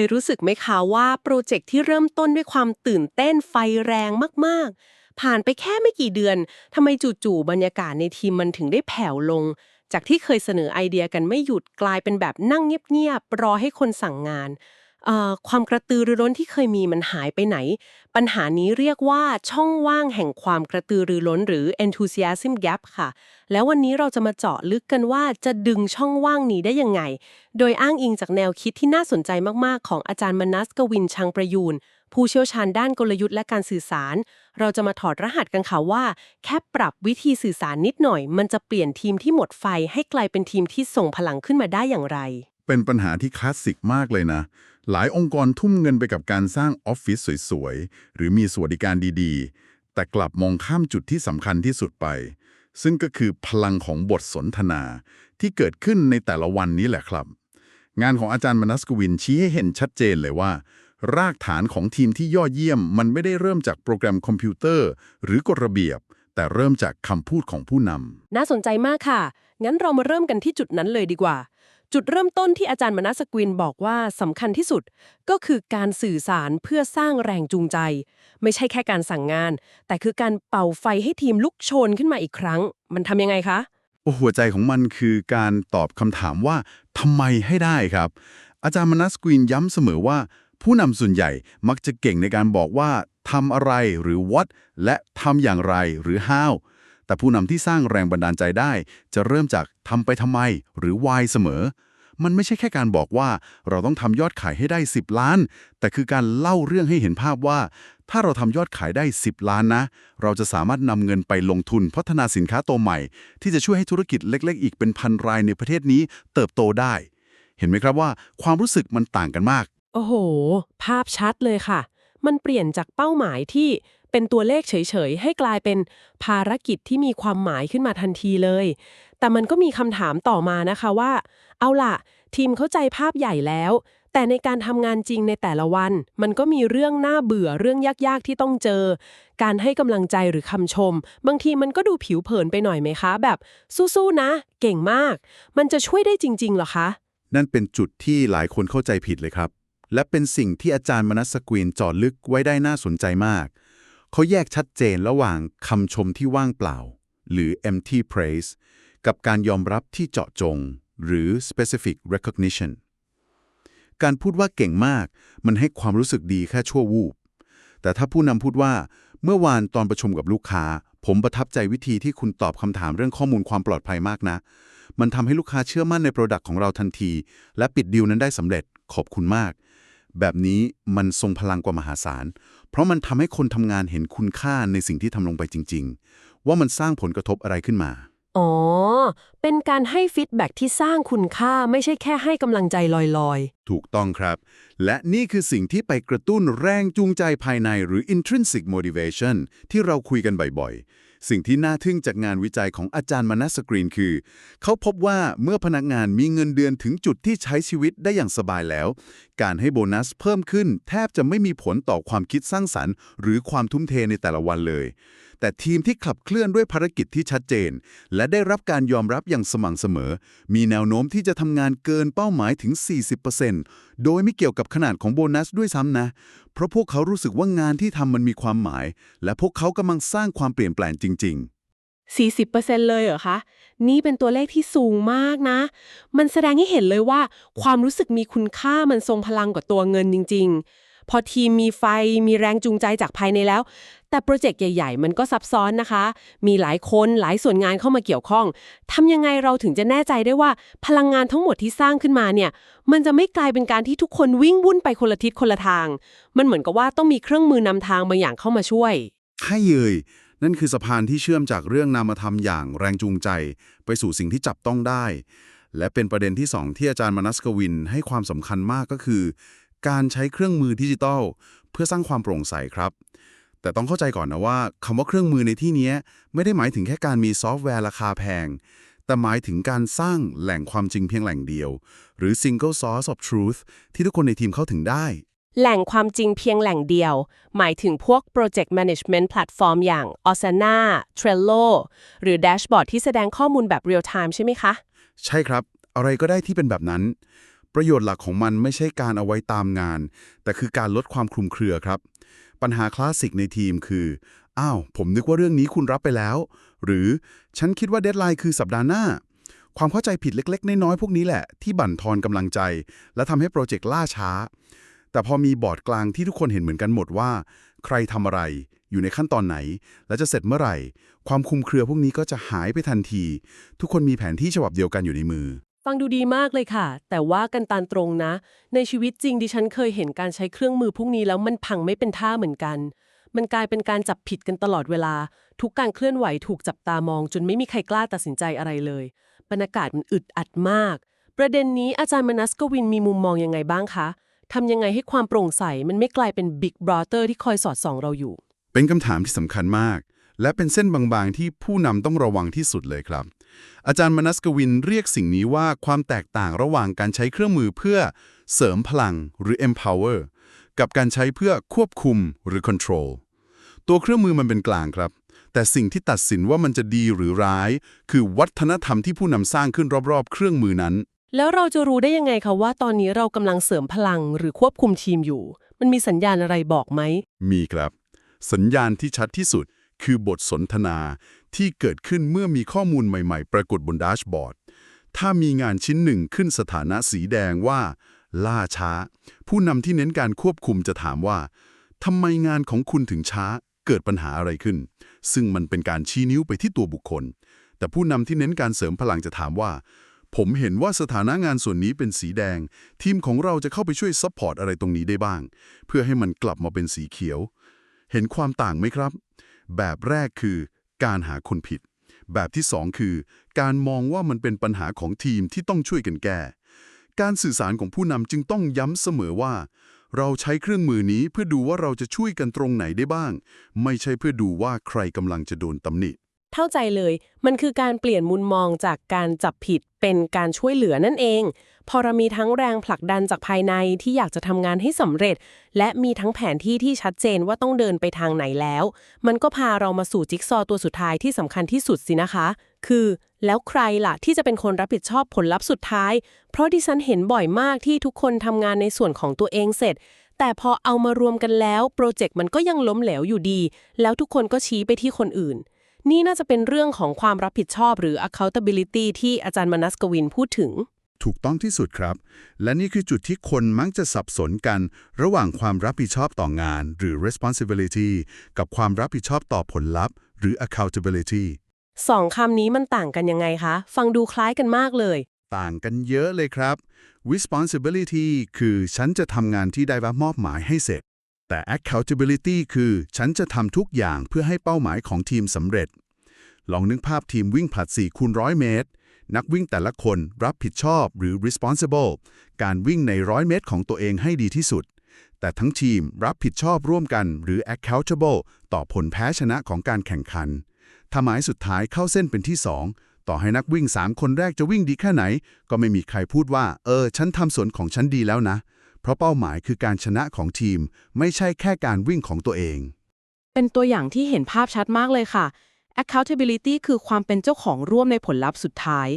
ยรู้สึกไหมคะว่าโปรเจกต์ที่เริ่มต้นด้วยความตื่นเต้นไฟแรงมากๆ ผ่านไปแค่ไม่กี่เดือนทำไมจู่ๆบรรยากาศในทีมมันถึงได้แผ่วลง จากที่เคยเสนอไอเดียกันไม่หยุดกลายเป็นแบบนั่งเงียบๆรอให้คนสั่งงาน ความกระตือรือร้นที่เคยมีมันหายไปไหน ปัญหานี้เรียกว่าช่องว่างแห่งความกระตือรือร้นหรือ enthusiasm gap ค่ะ แล้ววันนี้เราจะมาเจาะลึกกันว่าจะดึงช่องว่างนี้ได้ยังไง โดยอ้างอิงจากแนวคิดที่น่าสนใจมากๆ ของอาจารย์มนัสกวินชังประยูนผู้เชี่ยวชาญด้านกลยุทธ์และการสื่อสาร เราจะมาถอดรหัสกันค่ะว่า แค่ปรับวิธีสื่อสารนิดหน่อย มันจะเปลี่ยนทีมที่หมดไฟให้กลายเป็นทีมที่ส่งพลังขึ้นมาได้อย่างไร เป็นปัญหาที่คลาสสิกมากเลยนะ หลายองค์กรทุ่มเงินไปกับการสร้างออฟฟิศสวยๆ หรือมีสวัสดิการดีๆ แต่กลับมองข้ามจุดที่สำคัญที่สุดไป ซึ่งก็คือพลังของบทสนทนาที่เกิดขึ้นในแต่ละวันนี้แหละครับ งานของอาจารย์มนัสกวินชี้ให้เห็นชัดเจนเลยว่า รากฐานของทีมที่ยอดเยี่ยม มันไม่ได้เริ่มจากโปรแกรมคอมพิวเตอร์ หรือกฎระเบียบ แต่เริ่มจากคำพูดของผู้นำน่าสนใจมากค่ะ งั้นเรามาเริ่มกันที่จุดนั้นเลยดีกว่า จุดเริ่มต้นที่อาจารย์มนัสกวินบอกว่าสำคัญที่สุด ก็คือการสื่อสารเพื่อสร้างแรงจูงใจ ไม่ใช่แค่การสั่งงาน แต่คือการเป่าไฟให้ทีมลุกโชนขึ้นมาอีกครั้ง มันทำยังไงคะหัวใจของมันคือการตอบคำถามว่าทำไมให้ได้ครับ อาจารย์มนัสกวินย้ำเสมอว่า ผู้นำส่วนใหญ่มักจะเก่งในการบอกว่าทำอะไรหรือ what และทำอย่างไรหรือ how แต่ผู้นำที่สร้างแรงบันดาลใจได้ จะเริ่มจากทำไปทำไม หรือ why เสมอ มันไม่ใช่แค่การบอกว่า เราต้องทำยอดขายให้ได้ 10 ล้าน แต่คือการเล่าเรื่องให้เห็นภาพว่า ถ้าเราทำยอดขายได้ 10 ล้านนะ เราจะสามารถนำเงินไปลงทุนพัฒนาสินค้าตัวใหม่ ที่จะช่วยให้ธุรกิจเล็ก ๆ อีกเป็นพันรายในประเทศนี้ เติบโตได้ เห็นไหมครับว่าความรู้สึกมันต่างกันมาก โอ้โห ภาพชัดเลยค่ะ มันเปลี่ยนจากเป้าหมายที่ เป็นตัวเลขเฉยๆ ให้กลายเป็นภารกิจที่มีความหมายขึ้นมาทันทีเลย แต่มันก็มีคำถามต่อมานะคะว่า เอาล่ะ ทีมเข้าใจภาพใหญ่แล้ว แต่ในการทำงานจริงในแต่ละวัน มันก็มีเรื่องน่าเบื่อเรื่องยากๆที่ต้องเจอ การให้กำลังใจหรือคำชม บางทีมันก็ดูผิวเผินไปหน่อยไหมคะ แบบสู้ๆนะ เก่งมาก มันจะช่วยได้จริงๆหรอคะ นั่นเป็นจุดที่หลายคนเข้าใจผิดเลยครับและเป็นสิ่งที่อาจารย์มนัสกวินจาะลึกไว้ได้น่าสนใจมาก เขาแยกชัดเจนระหว่างคำชมที่ว่างเปล่า หรือ empty praise กับการยอมรับที่เจาะจง หรือ specific recognition การพูดว่าเก่งมาก มันให้ความรู้สึกดีแค่ชั่ววูบ แต่ถ้าผู้นำพูดว่า เมื่อวานตอนประชุมกับลูกค้า ผมประทับใจวิธีที่คุณตอบคำถามเรื่องข้อมูลความปลอดภัยมากนะ มันทำให้ลูกค้าเชื่อมั่นในโปรดักต์ของเราทันที และปิดดีลนั้นได้สำเร็จ ขอบคุณมาก แบบนี้มันทรงพลังกว่ามหาศาล เพราะมันทำให้คนทำงานเห็นคุณค่าในสิ่งที่ทำลงไปจริง ๆ ว่ามันสร้างผลกระทบอะไรขึ้นมา อ๋อ เป็นการให้ฟีดแบ็กที่สร้างคุณค่าไม่ใช่แค่ให้กำลังใจลอยถูกต้องครับ และนี่คือสิ่งที่ไปกระตุ้นแรงจูงใจภายในหรือ intrinsic motivation ที่เราคุยกันบ่อยๆ สิ่งที่น่าทึ่งจากงานวิจัยของอาจารย์มานัสกรีนคือ เขาพบว่าเมื่อพนักงานมีเงินเดือนถึงจุดที่ใช้ชีวิตได้อย่างสบายแล้ว การให้โบนัสเพิ่มขึ้น แทบจะไม่มีผลต่อความคิดสร้างสรรค์ หรือความทุ่มเทในแต่ละวันเลย แต่ทีมที่ขับเคลื่อนด้วยภารกิจที่ชัดเจน และได้รับการยอมรับอย่างสม่ำเสมอ มีแนวโน้มที่จะทำงานเกินเป้าหมายถึง 40%โดยไม่เกี่ยวกับขนาดของโบนัสด้วยซ้ำนะ เพราะพวกเขารู้สึกว่างานที่ทำมันมีความหมาย และพวกเขากำลังสร้างความเปลี่ยนแปลงจริง ๆ40%เลยเหรอคะ นี่เป็นตัวเลขที่สูงมากนะ มันแสดงให้เห็นเลยว่า ความรู้สึกมีคุณค่ามันทรงพลังกว่าตัวเงินจริง ๆ พอทีมมีไฟมีแรงจูงใจจากภายในแล้ว แต่โปรเจกต์ใหญ่ ๆ มันก็ซับซ้อนนะคะ มีหลายคนหลายส่วนงานเข้ามาเกี่ยวข้องทำยังไงเราถึงจะแน่ใจได้ว่า พลังงานทั้งหมดที่สร้างขึ้นมาเนี่ย มันจะไม่กลายเป็นการที่ทุกคนวิ่งวุ่นไปคนละทิศคนละทาง มันเหมือนกับว่าต้องมีเครื่องมือนำทางบางอย่างเข้ามาช่วยใช่เลยนั่นคือสะพานที่เชื่อมจากเรื่องนามธรรมอย่างแรงจูงใจ ไปสู่สิ่งที่จับต้องได้ และเป็นประเด็นที่สองที่อาจารย์มนัสกวินให้ความสำคัญมากก็คือ การใช้เครื่องมือดิจิทัล เพื่อสร้างความโปร่งใสครับ แต่ต้องเข้าใจก่อนนะว่าคำว่าเครื่องมือในที่เนี้ยไม่ได้หมายถึงแค่การมีซอฟต์แวร์ราคาแพง แต่หมายถึงการสร้างแหล่งความจริงเพียงแหล่งเดียว หรือ single source of truth ที่ทุกคนในทีมเข้าถึงได้ แหล่งความจริงเพียงแหล่งเดียว หมายถึงพวก Project Management Platform อย่าง Asana Trello หรือ Dashboard ที่แสดงข้อมูลแบบ Real Time ใช่ไหมคะ ใช่ครับ อะไรก็ได้ที่เป็นแบบนั้นโประโยชน์หลักของมันไม่ใช่การเอาไว้ตามงาน แต่คือการลดความคลุมเครือครับ ปัญหาคลาสสิกในทีมคือ อ้าว ผมนึกว่าเรื่องนี้คุณรับไปแล้ว หรือฉันคิดว่าเดทไลน์คือสัปดาห์หน้า ความเข้าใจผิดเล็ก ๆ น้อยๆพวกนี้แหละ ที่บั่นทอนกำลังใจ และทำให้โปรเจกต์ล่าช้า แต่พอมีบอร์ดกลางที่ทุกคนเห็นเหมือนกันหมดว่า ใครทำอะไรอยู่ในขั้นตอนไหน และจะเสร็จเมื่อไหร่ ความคลุมเครือพวกนี้ก็จะหายไปทันที ทุกคนมีแผนที่ฉบับเดียวกันอยู่ในมือ ฟังดูดีมากเลยค่ะ แต่ว่ากันตานตรงนะ ในชีวิตจริงดิฉันเคยเห็นการใช้เครื่องมือพวกนี้แล้วมันพังไม่เป็นท่าเหมือนกัน มันกลายเป็นการจับผิดกันตลอดเวลา ทุกการเคลื่อนไหวถูกจับตามอง จนไม่มีใครกล้าตัดสินใจอะไรเลย บรรยากาศมันอึดอัดมาก ประเด็นนี้อาจารย์มนัสกวินมีมุมมองยังไงบ้างคะทำยังไงให้ความโปร่งใสมันไม่กลายเป็นบิ๊กบรอเตอร์ที่คอยสอดส่องเราอยู่ เป็นคำถามที่สำคัญมาก และเป็นเส้นบางๆที่ผู้นำต้องระวังที่สุดเลยครับ อาจารย์มนัสกวินเรียกสิ่งนี้ว่าความแตกต่างระหว่างการใช้เครื่องมือเพื่อเสริมพลังหรือ empower กับการใช้เพื่อควบคุมหรือ control ตัวเครื่องมือมันเป็นกลางครับ แต่สิ่งที่ตัดสินว่ามันจะดีหรือร้าย คือวัฒนธรรมที่ผู้นำสร้างขึ้นรอบๆ เครื่องมือนั้น แล้วเราจะรู้ได้ยังไงคะว่าตอนนี้เรากำลังเสริมพลังหรือควบคุมทีมอยู่ มันมีสัญญาณอะไรบอกไหม มีครับ สัญญาณที่ชัดที่สุดคือบทสนทนา ที่เกิดขึ้นเมื่อมีข้อมูลใหม่ๆ ปรากฏบนดาชบอร์ด ถ้ามีงานชิ้นหนึ่งขึ้นสถานะสีแดงว่า ล่าช้า ผู้นำที่เน้นการควบคุมจะถามว่าทำไมงานของคุณถึงช้า เกิดปัญหาอะไรขึ้น ซึ่งมันเป็นการชี้นิ้วไปที่ตัวบุคคล แต่ผู้นำที่เน้นการเสริมพลังจะถามว่า ผมเห็นว่าสถานะงานส่วนนี้เป็นสีแดง ทีมของเราจะเข้าไปช่วยซัพพอร์ตอะไรตรงนี้ได้บ้าง เพื่อให้มันกลับมาเป็นสีเขียว เห็นความต่างไหมครับ แบบแรกคือ การหาคนผิด แบบที่สองคือ การมองว่ามันเป็นปัญหาของทีมที่ต้องช่วยกันแก้ การสื่อสารของผู้นำจึงต้องย้ำเสมอว่า เราใช้เครื่องมือนี้เพื่อดูว่าเราจะช่วยกันตรงไหนได้บ้าง ไม่ใช่เพื่อดูว่าใครกำลังจะโดนตำหนิ เข้าใจเลย มันคือการเปลี่ยนมุมมองจากการจับผิดเป็นการช่วยเหลือนั่นเอง พอเรามีทั้งแรงผลักดันจากภายในที่อยากจะทำงานให้สำเร็จ และมีทั้งแผนที่ที่ชัดเจนว่าต้องเดินไปทางไหนแล้ว มันก็พาเรามาสู่จิ๊กซอตัวสุดท้ายที่สำคัญที่สุดสินะคะ คือ แล้วใครล่ะที่จะเป็นคนรับผิดชอบผลลัพธ์สุดท้าย เพราะดิฉันเห็นบ่อยมากที่ทุกคนทำงานในส่วนของตัวเองเสร็จแต่พอเอามารวมกันแล้ว โปรเจกต์มันก็ยังล้มเหลวอยู่ดี แล้วทุกคนก็ชี้ไปที่คนอื่น นี่น่าจะเป็นเรื่องของความรับผิดชอบหรือ accountability ที่อาจารย์มนัสกวินพูดถึง ถูกต้องที่สุดครับ และนี่คือจุดที่คนมักจะสับสนกัน ระหว่างความรับผิดชอบต่องาน หรือ responsibility กับความรับผิดชอบต่อผลลัพธ์ หรือ accountability สองคำนี้มันต่างกันยังไงคะ ฟังดูคล้ายกันมากเลย ต่างกันเยอะเลยครับ responsibility คือฉันจะทำงานที่ได้รับมอบหมายให้เสร็จ แต่ accountability คือฉันจะทำทุกอย่างเพื่อให้เป้าหมายของทีมสำเร็จ ลองนึกภาพทีมวิ่งผลัด4คูณร้อยเมตร นักวิ่งแต่ละคนรับผิดชอบหรือ responsible การวิ่งในร้อยเมตรของตัวเองให้ดีที่สุด แต่ทั้งทีมรับผิดชอบร่วมกันหรือ accountable ต่อผลแพ้ชนะของการแข่งขันถ้าหมายสุดท้ายเข้าเส้นเป็นที่ 2 ต่อให้นักวิ่ง 3 คนแรกจะวิ่งดีแค่ไหน ก็ไม่มีใครพูดว่า เออ ฉันทำส่วนของฉันดีแล้วนะ เพราะเป้าหมายคือการชนะของทีม ไม่ใช่แค่การวิ่งของตัวเอง เป็นตัวอย่างที่เห็นภาพชัดมากเลยค่ะ accountability คือความเป็นเจ้าของร่วมในผลลัพธ์สุดท้าย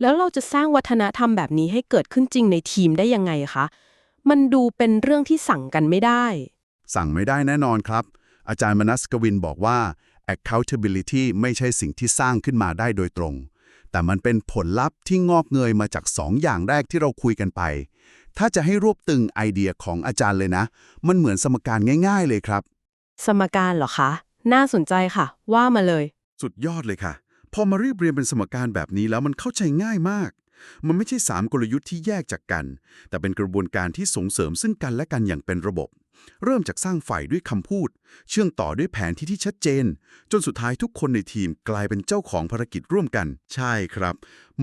แล้วเราจะสร้างวัฒนธรรมแบบนี้ให้เกิดขึ้นจริงในทีมได้ยังไงคะ มันดูเป็นเรื่องที่สั่งกันไม่ได้ สั่งไม่ได้แน่นอนครับ อาจารย์มนัสกวินบอกว่า accountability ไม่ใช่สิ่งที่สร้างขึ้นมาได้โดยตรง แต่มันเป็นผลลัพธ์ที่งอกเงยมาจากสองอย่างแรกที่เราคุยกันไป ถ้าจะให้รวบตึงไอเดียของอาจารย์เลยนะ มันเหมือนสมการง่าย ๆ เลยครับ สมการเหรอคะ น่าสนใจค่ะ ว่ามาเลย สุดยอดเลยค่ะ พอมาเรียบเรียงเป็นสมการแบบนี้แล้วมันเข้าใจง่ายมาก มันไม่ใช่ 3 กลยุทธ์ที่แยกจากกัน แต่เป็นกระบวนการที่ส่งเสริมซึ่งกันและกันอย่างเป็นระบบ เริ่มจากสร้างฝ่ายด้วยคำพูด เชื่องต่อด้วยแผนที่ที่ชัดเจน จนสุดท้ายทุกคนในทีมกลายเป็นเจ้าของภารกิจร่วมกัน ใช่ครับ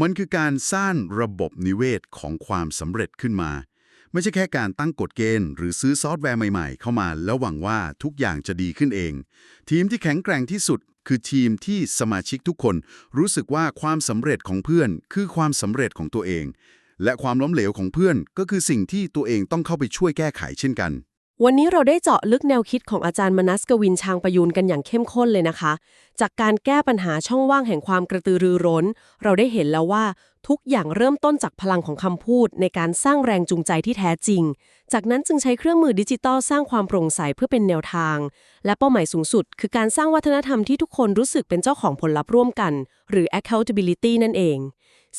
มันคือการสร้างระบบนิเวศของความสำเร็จขึ้นมา ไม่ใช่แค่การตั้งกฎเกณฑ์ หรือซื้อซอฟต์แวร์ใหม่ๆ เข้ามาแล้วหวังว่าทุกอย่างจะดีขึ้นเอง ทีมที่แข็งแกร่งที่สุดคือทีมที่สมาชิกทุกคน รู้สึกว่าความสำเร็จของเพื่อน คือความสำเร็จของตัวเอง และความล้มเหลวของเพื่อนก็คือสิ่งที่ตัวเองต้องเข้าไปช่วยแก้ไขเช่นกัน วันนี้เราได้เจาะลึกแนวคิดของอาจารย์มนัสกวินชางประยูนกันอย่างเข้มข้นเลยนะคะ จากการแก้ปัญหาช่องว่างแห่งความกระตือรือร้น เราได้เห็นแล้วว่าทุกอย่างเริ่มต้นจากพลังของคำพูด ในการสร้างแรงจูงใจที่แท้จริง จากนั้นจึงใช้เครื่องมือดิจิตอลสร้างความโปร่งใสเพื่อเป็นแนวทาง และเป้าหมายสูงสุด คือการสร้างวัฒนธรรมที่ทุกคนรู้สึกเป็นเจ้าของผลลัพธ์ร่วมกัน หรือ accountability นั่นเอง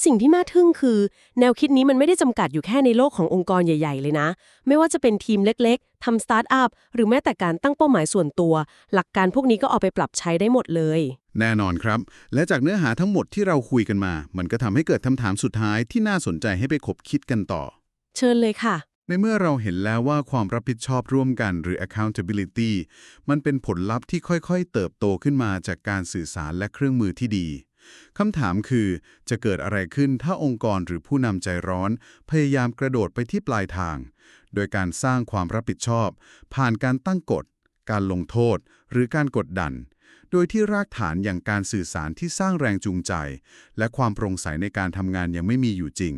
สิ่งที่น่าทึ่งคือ แนวคิดนี้มันไม่ได้จำกัดอยู่แค่ในโลกขององค์กรใหญ่ ๆ เลยนะ ไม่ว่าจะเป็นทีมเล็กๆทำสตาร์ทอัพหรือแม้แต่การตั้งเป้าหมายส่วนตัว หลักการพวกนี้ก็เอาไปปรับใช้ได้หมดเลย แน่นอนครับ และจากเนื้อหาทั้งหมดที่เราคุยกันมา มันก็ทำให้เกิดคำถามสุดท้ายที่น่าสนใจให้ไปคบคิดกันต่อ เชิญเลยค่ะ ในเมื่อเราเห็นแล้วว่าความรับผิดชอบร่วมกันหรือ accountability มันเป็นผลลัพธ์ที่ค่อยๆ เติบโตขึ้นมาจากการสื่อสารและเครื่องมือที่ดี คำถามคือจะเกิดอะไรขึ้นถ้าองค์กรหรือผู้นำใจร้อน พยายามกระโดดไปที่ปลายทาง โดยการสร้างความรับผิดชอบ ผ่านการตั้งกฎ การลงโทษ หรือการกดดัน โดยที่รากฐานอย่างการสื่อสารที่สร้างแรงจูงใจ และความโปร่งใสในการทำงานยังไม่มีอยู่จริง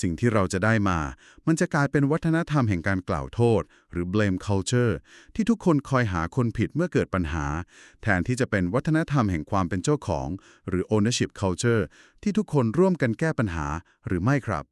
สิ่งที่เราจะได้มา มันจะกลายเป็นวัฒนธรรมแห่งการกล่าวโทษ หรือ blame culture ที่ทุกคนคอยหาคนผิดเมื่อเกิดปัญหา แทนที่จะเป็นวัฒนธรรมแห่งความเป็นเจ้าของ หรือ ownership culture ที่ทุกคนร่วมกันแก้ปัญหาหรือไม่ครับ